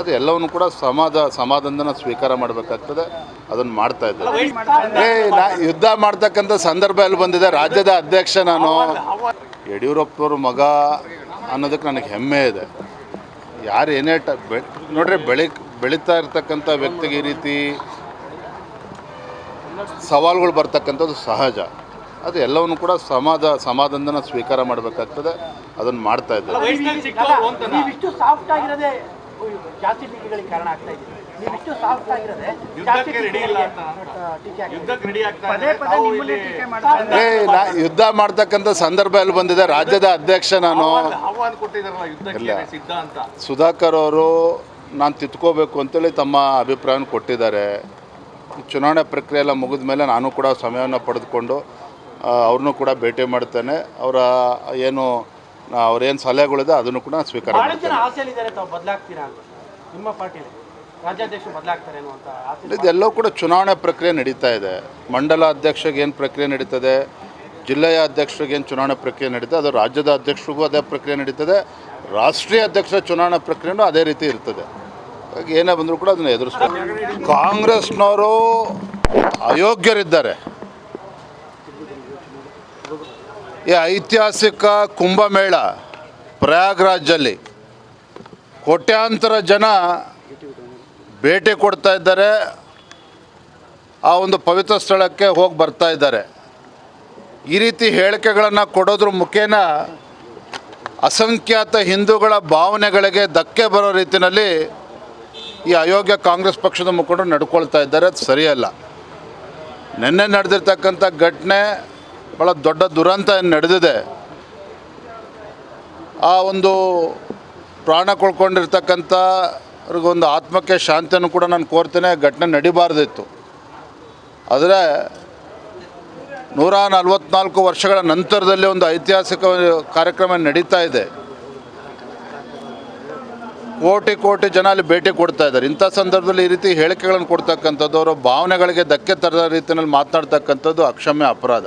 ಅದು ಎಲ್ಲವನ್ನು ಕೂಡ ಸಮಾಧ ಸಮಾಧಾನ ಸ್ವೀಕಾರ ಮಾಡಬೇಕಾಗ್ತದೆ. ಅದನ್ನು ಮಾಡ್ತಾ ಇದ್ದಾರೆ. ಏ ನಾ ಯುದ್ಧ ಮಾಡ್ತಕ್ಕಂಥ ಸಂದರ್ಭ ಎಲ್ಲಿ ಬಂದಿದೆ? ರಾಜ್ಯದ ಅಧ್ಯಕ್ಷ ನಾನು. ಯಡಿಯೂರಪ್ಪನವ್ರ ಮಗ ಅನ್ನೋದಕ್ಕೆ ನನಗೆ ಹೆಮ್ಮೆ ಇದೆ. ಯಾರು ಏನೇ ಟ ಬೆ ನೋಡ್ರಿ ಬೆಳಿ ಬೆಳೀತಾ ಇರ್ತಕ್ಕಂಥ ವ್ಯಕ್ತಿಗೆ ಈ ರೀತಿ ಸವಾಲುಗಳು ಬರ್ತಕ್ಕಂಥದ್ದು ಸಹಜ. ಅದು ಎಲ್ಲವನ್ನು ಕೂಡ ಸಮಾಧ ಸಮಾಧಾನ ಸ್ವೀಕಾರ ಮಾಡಬೇಕಾಗ್ತದೆ. ಅದನ್ನು ಮಾಡ್ತಾ ಇದ್ದಾರೆ ಜಾಸ್ತಿ ಟೀಕೆಗಳಿಗೆ ಕಾರಣ ಆಗ್ತಾ ಇದೆ. ನೀವಿಷ್ಟು ಸಾಫ್ಟ್ ಆಗಿರದೆ ಯುದ್ಧ ಮಾಡ್ತಕ್ಕಂಥ ಸಂದರ್ಭ ಎಲ್ಲಿ ಬಂದಿದೆ? ರಾಜ್ಯದ ಅಧ್ಯಕ್ಷ ನಾನು ಸುಧಾಕರ್ ಅವರು ನಾನು ತಿತ್ಕೋಬೇಕು ಅಂತೇಳಿ ತಮ್ಮ ಅಭಿಪ್ರಾಯವನ್ನು ಕೊಟ್ಟಿದ್ದಾರೆ. ಚುನಾವಣೆ ಪ್ರಕ್ರಿಯೆ ಎಲ್ಲ ಮುಗಿದ ಮೇಲೆ ನಾನು ಕೂಡ ಸಮಯವನ್ನು ಪಡೆದುಕೊಂಡು ಅವ್ರನ್ನೂ ಕೂಡ ಭೇಟಿ ಮಾಡ್ತೇನೆ. ಅವರ ಏನು ಅವ್ರೇನು ಸಲಹೆಗಳಿದೆ ಅದನ್ನು ಕೂಡ ಸ್ವೀಕಾರ ಇದೆಲ್ಲವೂ ಕೂಡ ಚುನಾವಣೆ ಪ್ರಕ್ರಿಯೆ ನಡೀತಾ ಇದೆ. ಮಂಡಲ ಅಧ್ಯಕ್ಷರಿಗೆ ಏನು ಪ್ರಕ್ರಿಯೆ ನಡೀತದೆ? ಜಿಲ್ಲೆಯ ಅಧ್ಯಕ್ಷರಿಗೆ ಏನು ಚುನಾವಣೆ ಪ್ರಕ್ರಿಯೆ ನಡೀತದೆ? ಅದು ರಾಜ್ಯದ ಅಧ್ಯಕ್ಷರಿಗೂ ಅದೇ ಪ್ರಕ್ರಿಯೆ ನಡೀತದೆ. ರಾಷ್ಟ್ರೀಯ ಅಧ್ಯಕ್ಷರ ಚುನಾವಣಾ ಪ್ರಕ್ರಿಯೆನೂ ಅದೇ ರೀತಿ ಇರ್ತದೆ. ಏನೇ ಬಂದರೂ ಕೂಡ ಅದನ್ನು ಎದುರಿಸ್ತಾರೆ. ಕಾಂಗ್ರೆಸ್ನವರು ಅಯೋಗ್ಯರಿದ್ದಾರೆ. ಈ ಐತಿಹಾಸಿಕ ಕುಂಭಮೇಳ ಪ್ರಯಾಗ್ರಾಜಲ್ಲಿ ಕೋಟ್ಯಾಂತರ ಜನ ಭೇಟಿ ಕೊಡ್ತಾ ಇದ್ದಾರೆ. ಆ ಒಂದು ಪವಿತ್ರ ಸ್ಥಳಕ್ಕೆ ಹೋಗಿ ಬರ್ತಾ ಇದ್ದಾರೆ. ಈ ರೀತಿ ಹೇಳಿಕೆಗಳನ್ನು ಕೊಡೋದ್ರ ಮುಖೇನ ಅಸಂಖ್ಯಾತ ಹಿಂದೂಗಳ ಭಾವನೆಗಳಿಗೆ ಧಕ್ಕೆ ಬರೋ ರೀತಿಯಲ್ಲಿ ಈ ಅಯೋಗ್ಯ ಕಾಂಗ್ರೆಸ್ ಪಕ್ಷದ ಮುಖಂಡರು ನಡ್ಕೊಳ್ತಾ ಇದ್ದಾರೆ. ಅದು ಸರಿಯಲ್ಲ. ನಿನ್ನೆ ನಡೆದಿರ್ತಕ್ಕಂಥ ಘಟನೆ ಭಾಳ ದೊಡ್ಡ ದುರಂತ ನಡೆದಿದೆ. ಆ ಒಂದು ಪ್ರಾಣ ಕಳ್ಕೊಂಡಿರ್ತಕ್ಕಂಥ ಅವ್ರಿಗೊಂದು ಆತ್ಮಕ್ಕೆ ಶಾಂತಿಯನ್ನು ಕೂಡ ನಾನು ಕೋರ್ತೇನೆ ಘಟನೆ ನಡಿಬಾರ್ದಿತ್ತು. ಆದರೆ ನೂರ ನಲ್ವತ್ನಾಲ್ಕು ವರ್ಷಗಳ ನಂತರದಲ್ಲಿ ಒಂದು ಐತಿಹಾಸಿಕ ಕಾರ್ಯಕ್ರಮ ನಡೀತಾ ಇದೆ. ಕೋಟಿ ಕೋಟಿ ಜನ ಅಲ್ಲಿ ಭೇಟಿ ಕೊಡ್ತಾ ಇದ್ದಾರೆ. ಇಂಥ ಸಂದರ್ಭದಲ್ಲಿ ಈ ರೀತಿ ಹೇಳಿಕೆಗಳನ್ನು ಕೊಡ್ತಕ್ಕಂಥದ್ದು, ಅವರ ಭಾವನೆಗಳಿಗೆ ಧಕ್ಕೆ ತರದ ರೀತಿಯಲ್ಲಿ ಮಾತನಾಡ್ತಕ್ಕಂಥದ್ದು ಅಕ್ಷಮ್ಯ ಅಪರಾಧ.